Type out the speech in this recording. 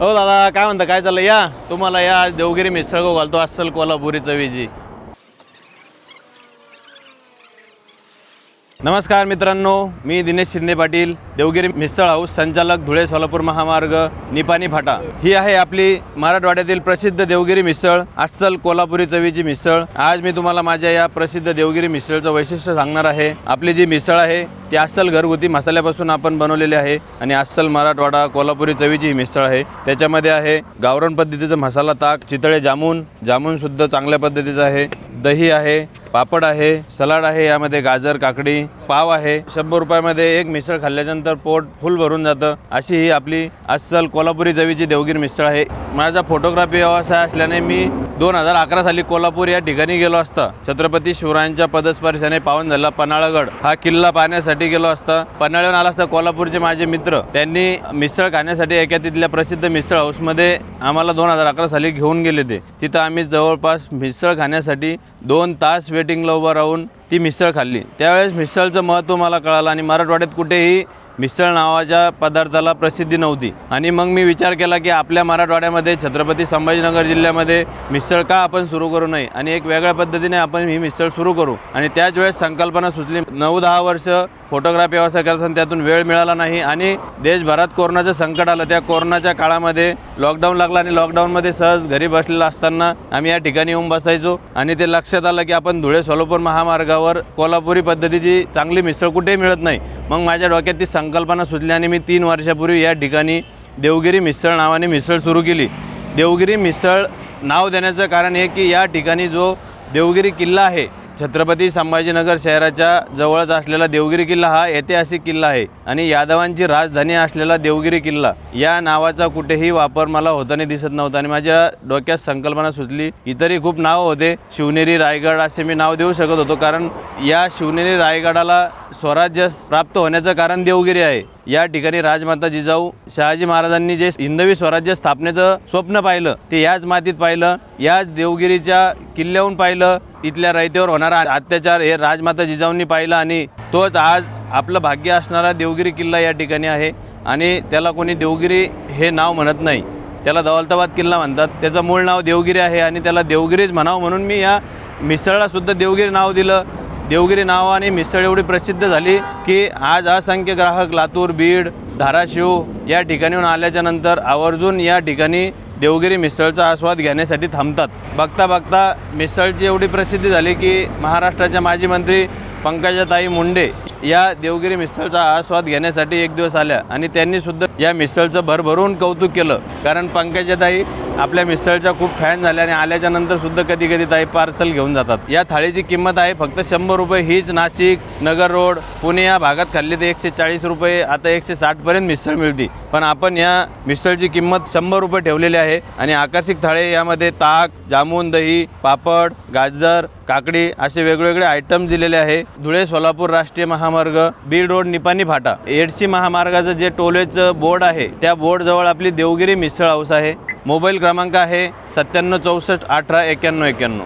हो दादा काय म्हणता काय चाललं या तुम्हाला या देवगिरी मिसळगाव घालतो अस्सल कोल्हापुरी चवीची नमस्कार मित्रांनो मी दिनेश शिंदे पाटील देवगिरी मिसळ हाऊस संचालक धुळे सोलापूर महामार्ग निपाणी फाटा. ही आहे आपली मराठवाड्यातील प्रसिद्ध देवगिरी मिसळ अस्सल कोल्हापुरी चवीची मिसळ. आज मी तुम्हाला माझ्या या प्रसिद्ध देवगिरी मिसळचं वैशिष्ट्य सांगणार आहे. आपली जी मिसळ आहे ती अस्सल घरगुती मसाल्यापासून आपण बनवलेली आहे आणि अस्सल मराठवाडा कोल्हापुरी चवीची ही मिसळ आहे. त्याच्यामध्ये आहे गावरण पद्धतीचं मसाला ताक चितळे जामून जामून सुद्धा चांगल्या पद्धतीचं आहे. दही आहे पापड आहे सलाड आहे यामध्ये गाजर काकडी पाव आहे. शंभर रुपयामध्ये एक मिसळ खाल्ल्यानंतर पोट फुल भरून जातं. अशी ही आपली अस्सल कोल्हापुरी जवीची देवगिरी मिसळ आहे. माझा फोटोग्राफी व्यवसाय असल्याने मी दोन हजार अकरा साली कोल्हापूर या ठिकाणी गेलो असता. छत्रपती शिवरायांच्या पदस्पर्शाने पावन झाला पन्हाळगड. हा किल्ला पाहण्यासाठी गेलो असता. पन्हाळ्यावर आला असता कोल्हापूरचे माझे मित्र. त्यांनी मिसळ खाण्यासाठी एका तिथल्या प्रसिद्ध मिसळ हाऊसमध्ये आम्हाला दोन हजार अकरा साली घेऊन गेले ते. तिथं आम्ही जवळपास मिसळ खाण्यासाठी दोन तास वेटिंगला उभं राहून ती मिसळ खाल्ली. त्यावेळेस मिसळचं महत्त्व मला कळालं आणि मराठवाड्यात कुठेही मिसळ नावाच्या पदार्थाला प्रसिद्धी नव्हती. आणि मग मी विचार केला की आपल्या मराठवाड्यामध्ये छत्रपती संभाजीनगर जिल्ह्यामध्ये मिसळ का आपण सुरू करू नये? आणि एक वेगळ्या पद्धतीने आपण ही मिसळ सुरू करू. आणि त्याच वेळेस संकल्पना सुचली. नऊ दहा वर्ष फोटोग्राफी व्यवसाय करताना त्यातून वेळ मिळाला नाही. आणि देशभरात कोरोनाचं संकट आलं. त्या कोरोनाच्या काळामध्ये लॉकडाऊन लागला आणि लॉकडाऊनमध्ये सहज घरी बसलेला असताना आम्ही या ठिकाणी येऊन बसायचो. आणि ते लक्षात आलं की आपण धुळे सोलापूर महामार्गावर कोल्हापुरी पद्धतीची चांगली मिसळ कुठेही मिळत नाही. मग माझ्या डोक्यात ती संकल्पना सुचली आणि मी तीन वर्षापूर्वी या ठिकाणी देवगिरी मिसळ नावाने मिसळ सुरू केली. देवगिरी मिसळ नाव देण्याचं कारण हे की या ठिकाणी जो देवगिरी किल्ला आहे छत्रपती संभाजीनगर शहराच्या जवळच असलेला देवगिरी किल्ला हा ऐतिहासिक किल्ला आहे आणि यादवांची राजधानी असलेला देवगिरी किल्ला. या नावाचा कुठेही वापर मला होताना दिसत नव्हता आणि माझ्या डोक्यात संकल्पना सुचली. इतरही खूप नावं होते. शिवनेरी रायगड असे मी नाव देऊ शकत होतो. कारण या शिवनेरी रायगडाला स्वराज्य प्राप्त होण्याचं कारण देवगिरी आहे. या ठिकाणी राजमाता जिजाऊ शहाजी महाराजांनी जे हिंदवी स्वराज्य स्थापनेचं स्वप्न पाहिलं ते याच मातीत पाहिलं याच देवगिरीच्या किल्ल्याहून पाहिलं इथल्या रयतेवर होणारा अत्याचार हे राजमाता जिजाऊंनी पाहिलं आणि तोच आज आपलं भाग्य असणारा देवगिरी किल्ला या ठिकाणी आहे आणि त्याला कोणी देवगिरी हे नाव म्हणत नाही. त्याला दौलताबाद किल्ला म्हणतात. त्याचं मूळ नाव देवगिरी आहे आणि त्याला देवगिरीच म्हणावं म्हणून मी या मिसळला सुद्धा देवगिरी नाव दिलं. देवगिरी नावाने मिसळ एवढी प्रसिद्ध झाली की आज असंख्य ग्राहक लातूर बीड धाराशिव या ठिकाणीहून आल्याच्यानंतर आवर्जून या ठिकाणी देवगिरी मिसळचा आस्वाद घेण्यासाठी थांबतात. बघता बघता मिसळची एवढी प्रसिद्धी झाली की महाराष्ट्राच्या माजी मंत्री पंकजाताई मुंडे या देवगिरी मिसळचा आस्वाद घेण्यासाठी एक दिवस आल्या आणि त्यांनी सुद्धा या मिसळचं भरभरून कौतुक केलं. कारण पंकजाताई आपल्या मिसळच्या खूप फॅन झाल्या आणि आल्याच्यानंतर सुद्धा कधी कधी ताई पार्सल घेऊन जातात. या थाळीची किंमत आहे फक्त शंभर रुपये. हीच नाशिक नगर रोड पुणे या भागात खाल्ली तर एकशे चाळीस रुपये आता एकशे साठपर्यंत मिसळ मिळते. पण आपण या मिसळची किंमत शंभर रुपये ठेवलेली आहे आणि आकर्षक थाळे यामध्ये ताक जामून दही पापड गाजर काकडी असे वेगवेगळे आयटम दिलेले आहे. धुळे सोलापूर राष्ट्रीय महामार्ग बीड रोड निपाणी फाटा. एडसी महामार्गाचं जे टोलेचं बोर्ड आहे त्या बोर्ड जवळ आपली देवगिरी मिसळ हाऊस आहे. मोबाईल क्रमांक आहे सत्त्याण्णव चौसष्ट अठरा एक्याण्णव एक्याण्णव